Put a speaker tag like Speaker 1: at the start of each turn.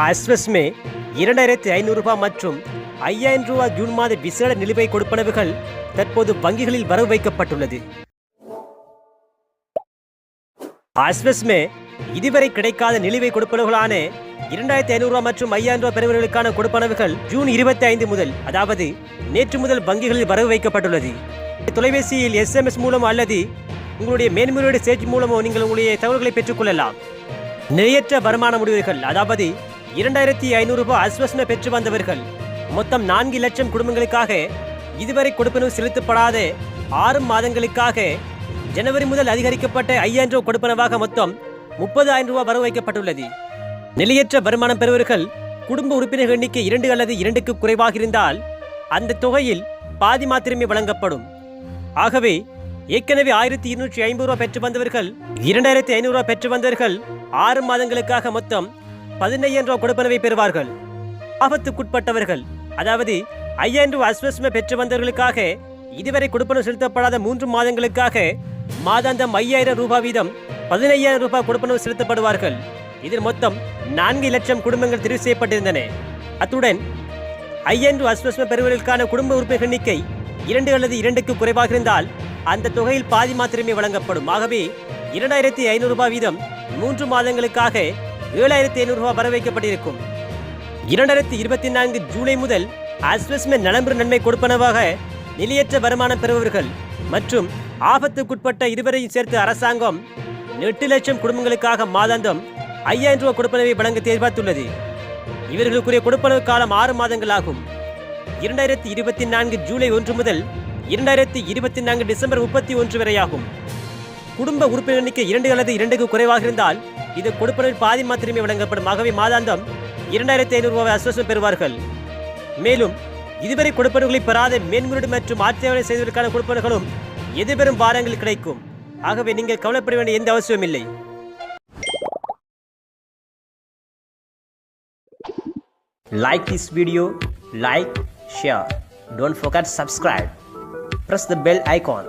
Speaker 1: ஆஸ்வஸ் மே இரண்டாயிரத்தி ஐநூறு ரூபாய் மற்றும் ஐயாயிரம் ரூபாய் ஜூன் மாத விசேட நிலுவை கொடுப்பனவுகள் தற்போது வங்கிகளில் வரவு வைக்கப்பட்டுள்ளது. ஆஸ்வஸ் மே இதுவரை கிடைக்காத நிலுவை கொடுப்பனவுகளான இரண்டாயிரத்தி ஐநூறு ரூபாய் மற்றும் ஐயாயிரம் ரூபாய் பெறுவர்களுக்கான கொடுப்பனவுகள் ஜூன் இருபத்தி ஐந்து முதல் அதாவது நேற்று முதல் வங்கிகளில் வரவு வைக்கப்பட்டுள்ளது. தொலைபேசியில் எஸ்எம்எஸ் மூலம் அல்லது உங்களுடைய மேன்முறையீடு சேஜ் மூலமோ நீங்கள் உங்களுடைய தகவல்களை பெற்றுக்கொள்ளலாம் நிலையற்ற வருமான முடிவுகள் அதாவது இரண்டாயிரத்தி ஐநூறு ரூபாய் அஸ்வசன பெற்று வந்தவர்கள். மொத்தம் நான்கு லட்சம் குடும்பங்களுக்காக இதுவரை கொடுப்பனவு செலுத்தப்படாத ஆறு மாதங்களுக்காக ஜனவரி முதல் அதிகரிக்கப்பட்ட ஐயாயிரம் ரூபாய் கொடுப்பனவாக மொத்தம் முப்பது ஆயிரம் ரூபாய் வரவு வைக்கப்பட்டுள்ளது. நிலையற்ற வருமானம் பெறுவர்கள் குடும்ப உறுப்பினர் எண்ணிக்கை இரண்டு அல்லது இரண்டுக்கு குறைவாக இருந்தால் அந்த தொகையில் பாதி மாத்திரமே வழங்கப்படும். ஆகவே ஏற்கனவே ஆயிரத்தி இருநூற்றி ஐம்பது ரூபாய் பெற்று வந்தவர்கள் இரண்டாயிரத்தி ஐநூறு ரூபாய் பெற்று வந்தவர்கள் ஆறு மாதங்களுக்காக மொத்தம் பதினையாயிரம் ரூபாய் கொடுப்பனவை பெறுவார்கள். ஆபத்துக்குட்பட்டவர்கள் அதாவது ஐயாயிரம் ரூபாய் அஸ்வஸ்ம பெற்று வந்தவர்களுக்காக இதுவரை கொடுப்பனவு செலுத்தப்படாத மூன்று மாதங்களுக்காக மாதாந்தம் ஐயாயிரம் ரூபாய் வீதம் பதினையாயிரம் ரூபாய் கொடுப்பனவு செலுத்தப்படுவார்கள். இதில் மொத்தம் நான்கு லட்சம் குடும்பங்கள் தெரிவு செய்யப்பட்டிருந்தன. அத்துடன் ஐயன்று அஸ்வஸ்ம பெறுவதற்கான குடும்ப உறுப்பினர் எண்ணிக்கை இரண்டு அல்லது இரண்டுக்கு குறைவாக இருந்தால் அந்த தொகையில் பாதி மாத்திரமே வழங்கப்படும். ஆகவே இரண்டாயிரத்தி ஐநூறு ரூபாய் வீதம் மூன்று மாதங்களுக்காக ஏழாயிரத்தி ஐநூறு ரூபாய் வர வைக்கப்பட்டிருக்கும் இரண்டாயிரத்தி இருபத்தி நான்கு ஜூலை முதல் அஸ்வஸ்மென் நலம்பு நன்மை கொடுப்பனவாக நிலையற்ற வருமானம் பெறுபவர்கள் மற்றும் ஆபத்துக்குட்பட்ட இருவரையும் சேர்த்து அரசாங்கம் எட்டு லட்சம் குடும்பங்களுக்காக மாதாந்தம் ஐயாயிரம் ரூபாய் கொடுப்பனவை வழங்க எதிர்பார்த்துள்ளது. இவர்களுக்குரிய கொடுப்பனவு காலம் ஆறு மாதங்கள் ஆகும் இரண்டாயிரத்தி இருபத்தி நான்கு ஜூலை ஒன்று முதல் இரண்டாயிரத்தி இருபத்தி நான்கு டிசம்பர் முப்பத்தி ஒன்று வரையாகும். குடும்ப உறுப்பினர் எண்ணிக்கை இரண்டு அல்லது இரண்டுக்கு குறைவாக இருந்தால் இது கொடுப்பனவில் பாதி மாத்திரமே வழங்கப்படும். ஆகவே மாதாந்தம் இரண்டாயிரத்தி ஐநூறு ரூபாய் அஸ்வசம் பெறுவார்கள். மேலும் இதுவரை கொடுப்பனவுகளை பெறாத மேன்முறையீடு மற்றும் ஆட்சேபனை செய்வதற்கான கொடுப்பனர்களும் எதிர்பெறும் வாரங்கள் கிடைக்கும். ஆகவே நீங்கள் கவலைப்பட வேண்டிய எந்த அவசியமும் இல்லை. Like this video like share. Don't forget subscribe. Press the bell icon.